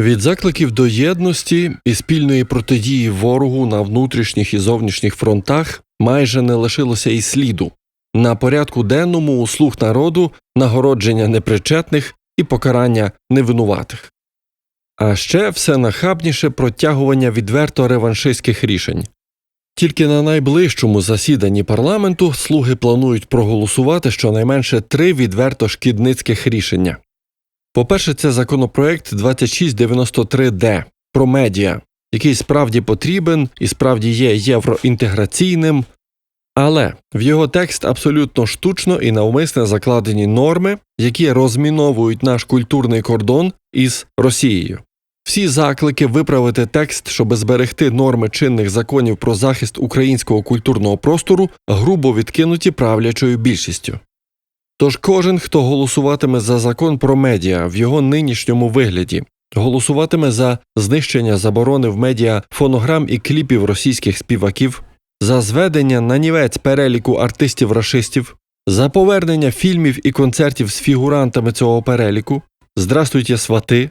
Від закликів до єдності і спільної протидії ворогу на внутрішніх і зовнішніх фронтах майже не лишилося і сліду. На порядку денному у слух народу нагородження непричетних і покарання невинуватих. А ще все нахабніше протягування відверто реваншистських рішень. Тільки на найближчому засіданні парламенту слуги планують проголосувати щонайменше три відверто шкідницьких рішення. По-перше, це законопроект 2693Д про медіа, який справді потрібен і справді є євроінтеграційним, але в його текст абсолютно штучно і навмисне закладені норми, які розміновують наш культурний кордон із Росією. Всі заклики виправити текст, щоб зберегти норми чинних законів про захист українського культурного простору, грубо відкинуті правлячою більшістю. Тож кожен, хто голосуватиме за закон про медіа в його нинішньому вигляді, голосуватиме за знищення заборони в медіа фонограм і кліпів російських співаків, за зведення на нівець переліку артистів-рашистів, за повернення фільмів і концертів з фігурантами цього переліку, здрастуйте свати,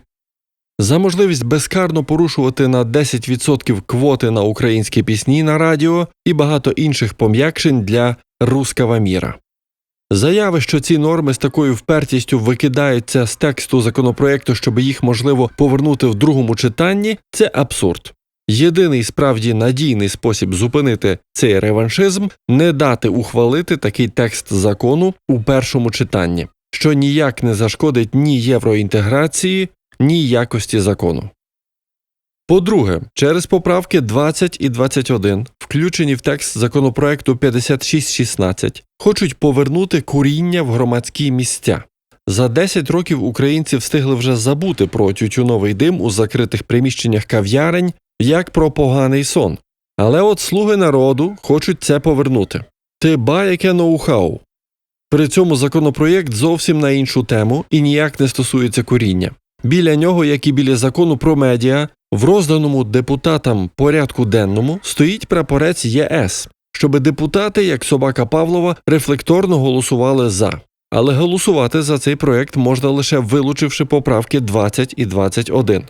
за можливість безкарно порушувати на 10% квоти на українські пісні на радіо і багато інших пом'якшень для рускава міра. Заяви, що ці норми з такою впертістю викидаються з тексту законопроекту, щоб їх можливо повернути в другому читанні, це абсурд. Єдиний справді надійний спосіб зупинити цей реваншизм не дати ухвалити такий текст закону у першому читанні, що ніяк не зашкодить ні євроінтеграції, ні якості закону. По-друге, через поправки 20 і 21, включені в текст законопроекту 5616, хочуть повернути куріння в громадські місця. За 10 років українці встигли вже забути про тютюновий дим у закритих приміщеннях кав'ярень як про поганий сон. Але от слуги народу хочуть це повернути. Ти ба яке ноу-хау. При цьому законопроєкт зовсім на іншу тему і ніяк не стосується куріння. Біля нього, як і біля закону про медіа, в розданому депутатам порядку денному стоїть прапорець ЄС, щоби депутати, як собака Павлова, рефлекторно голосували за. Але голосувати за цей проект можна лише вилучивши поправки 20 і 21.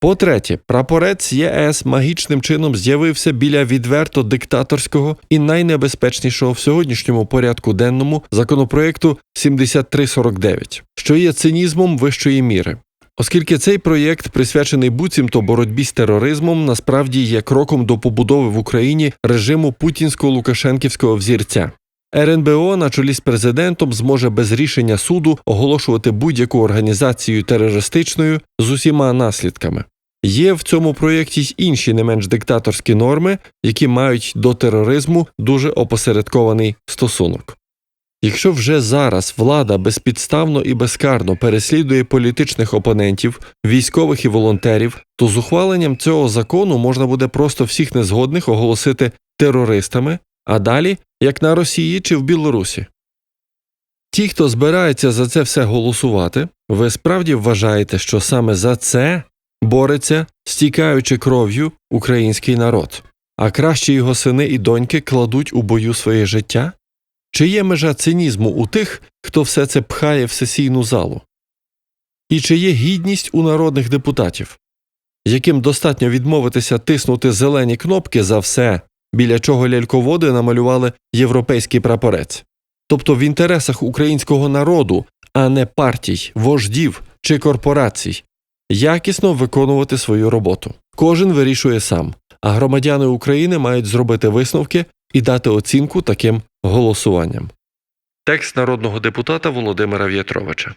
По-третє, прапорець ЄС магічним чином з'явився біля відверто диктаторського і найнебезпечнішого в сьогоднішньому порядку денному законопроекту 7349, що є цинізмом вищої міри. Оскільки цей проєкт присвячений буцімто боротьбі з тероризмом, насправді є кроком до побудови в Україні режиму путінсько-лукашенківського взірця. РНБО на чолі з президентом зможе без рішення суду оголошувати будь-яку організацію терористичною з усіма наслідками. Є в цьому проєкті й інші не менш диктаторські норми, які мають до тероризму дуже опосередкований стосунок. Якщо вже зараз влада безпідставно і безкарно переслідує політичних опонентів, військових і волонтерів, то з ухваленням цього закону можна буде просто всіх незгодних оголосити терористами, а далі як на Росії чи в Білорусі. Ті, хто збирається за це все голосувати, ви справді вважаєте, що саме за це бореться, стікаючи кров'ю український народ, а кращі його сини і доньки кладуть у бою своє життя? Чи є межа цинізму у тих, хто все це пхає в сесійну залу? І чи є гідність у народних депутатів, яким достатньо відмовитися тиснути зелені кнопки за все, біля чого ляльководи намалювали європейський прапорець, тобто в інтересах українського народу, а не партій, вождів чи корпорацій, якісно виконувати свою роботу. Кожен вирішує сам, а громадяни України мають зробити висновки і дати оцінку таким голосуванням. Текст народного депутата Володимира В'ятровича